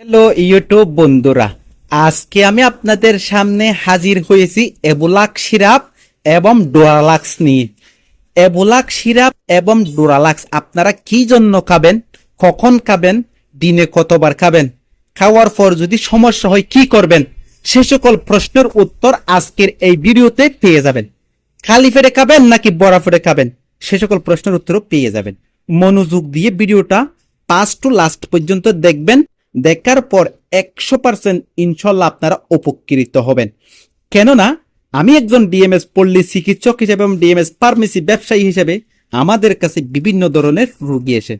Hello YouTube বন্ধুরা, আজকে আমি আপনাদের সামনে হাজির হয়েছি এবুলাক সিরাপ এবং ডোরালাক্স নিয়ে। এবুলাক সিরাপ এবং ডোরালাক্স, আপনারা কি জন্য খাবেন, কখন খাবেন, দিনে কতবার খাবেন, খাওয়ার পর যদি সমস্যা হয় কি করবেন, সে সকল প্রশ্নের উত্তর আজকের এই ভিডিওতে পেয়ে যাবেন। খালি ফেরে খাবেন নাকি বড়া ফেরে খাবেন, সে সকল প্রশ্নের উত্তরও পেয়ে যাবেন। মনোযোগ দিয়ে ভিডিওটা পাঁচ টু লাস্ট পর্যন্ত দেখবেন দেখার পর একশো পার্সেন্ট ইনশাল্লাহ আপনারা উপকৃত হবেন। কেননা, আমি একজন ডিএমএস পল্লী চিকিৎসক হিসেবে এবং ডিএমএস ফার্মেসি ব্যবসায়ী হিসেবে আমাদের কাছে বিভিন্ন ধরনের রুগী এসে,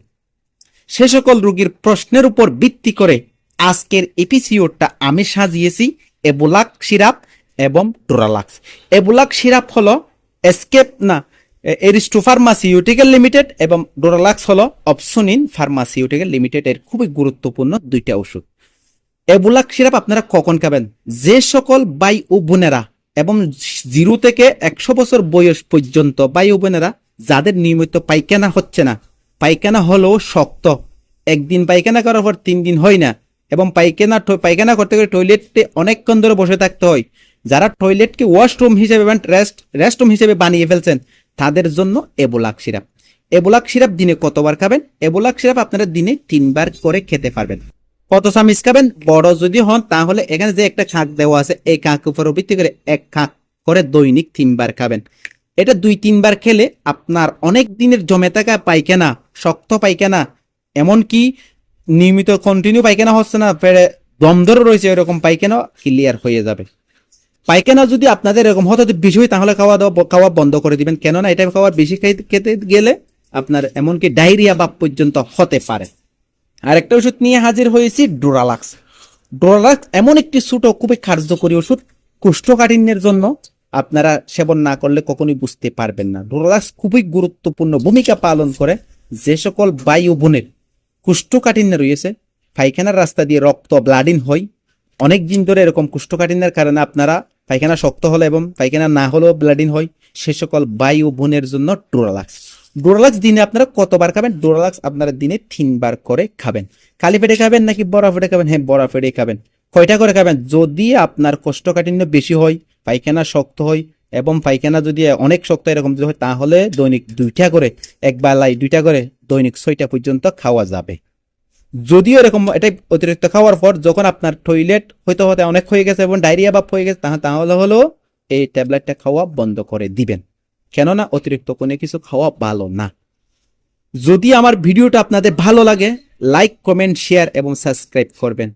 সে সকল রোগীর প্রশ্নের উপর ভিত্তি করে আজকের এপিসিওডটা আমি সাজিয়েছি এবুলাক সিরাপ এবং ডোরালাক্স। এবুলাক সিরাপ হলো এসকেপ না এরিস্টো ফার্মাসিউটিক্যাল লিমিটেড এবং ডোরালাক্স হলো অপসনিন ফার্মাসিউটিক্যাল লিমিটেড এর খুবই গুরুত্বপূর্ণ দুইটা ওষুধ। এবুলাক সিরাপ আপনারা কখন খাবেন? যে সকল বাই ও বোনেরা এবং জিরো থেকে একশো বছর বয়স পর্যন্ত বাই ও বোনেরা, যাদের নিয়মিত পায়খানা হচ্ছে না, পায়খানা হলেও শক্ত। একদিন পায়খানা করার পর তিন দিন হয় না এবং পায়খানা পায়খানা করতে গেলে টয়লেটে অনেকক্ষণ ধরে বসে থাকতে হয়। যারা টয়লেটকে ওয়াশরুম হিসেবে রেস্ট রেস্টরুম হিসেবে বানিয়ে ফেলছেন তাদের জন্য এবুলাক সিরাপ। এবুলাক সিরাপ দিনে কতবার খাবেন? এবুলাক সিরাপ আপনারা দিনে তিনবার করে খেতে পারবেন। কত চামিচ খাবেন? বড় যদি হন, তাহলে এখানে যে একটা খাঁক দেওয়া আছে, এই খাঁক উপর ভিত্তি করে এক খাঁক করে দৈনিক তিনবার খাবেন। এটা দুই, তিনবার খেলে আপনার অনেক দিনের জমে থাকা পায়খানা, শক্ত পায়খানা, এমনকি নিয়মিত কন্টিনিউ পায়খানা হচ্ছে না ফেরে দম ধরে রয়েছে, এরকম পায়খানা ক্লিয়ার হয়ে যাবে। পায়খানা যদি আপনাদের এরকম হতে বেশি হয়, তাহলে খাওয়া দাওয়া খাওয়া বন্ধ করে দিবেন। কেননা এটা খাওয়ার বেশি খেতে গেলে আপনার এমনকি ডায়রিয়া ভাব পর্যন্ত হতে পারে। আরেকটা ওষুধ নিয়ে হাজির হয়েছি, ডোরালাক্স। ডোরালাক্স এমন একটি ছোট, খুবই কার্যকরী ওষুধ, কোষ্ঠকাঠিন্যের জন্য আপনারা সেবন না করলে কখনোই বুঝতে পারবেন না। ডোরালাক্স খুবই গুরুত্বপূর্ণ ভূমিকা পালন করে। যে সকল বায়ু বোনের কোষ্ঠকাঠিন্য রয়েছে, পায়খানার রাস্তা দিয়ে রক্ত ব্লাডিন হয় অনেক দিন ধরে এরকম কোষ্ঠকাঠিন্যের কারণে আপনারা পায়খানা শক্ত হলে এবং পায়খানা না হলেও ব্লাডিন হয়, সে সকল বায়ু বোনের জন্য ডোরালাক্স ডোরালাক্স দিনে আপনারা কতবার খাবেন? ডোরালাক্স আপনারা দিনে তিনবার করে খাবেন। খালি পেটে খাবেন নাকি বড়া পেটে খাবেন? হ্যাঁ বড়া পেটে খাবেন। কয়টা করে খাবেন? যদি আপনার কোষ্ঠকাঠিন্য বেশি হয়, পায়খানা শক্ত হয় এবং পায়খানা যদি অনেক শক্ত এরকম যদি হয়, তাহলে দৈনিক দুইটা করে, এক বেলায় দুইটা করে, দৈনিক ছয়টা পর্যন্ত খাওয়া যাবে। যদিও এরকম এটাই অতিরিক্ত খাওয়ার পর যখন আপনার টয়লেট হয়তো হতে অনেক হয়ে গেছে এবং ডায়রিয়া ভাব হয়ে গেছে তাহলে হলো এই ট্যাবলেটটা খাওয়া বন্ধ করে দিবেন। কেননা অতিরিক্ত কোনো কিছু খাওয়া ভালো না। যদি আমার ভিডিওটা আপনাদের ভালো লাগে লাইক কমেন্ট শেয়ার এবং সাবস্ক্রাইব করবেন।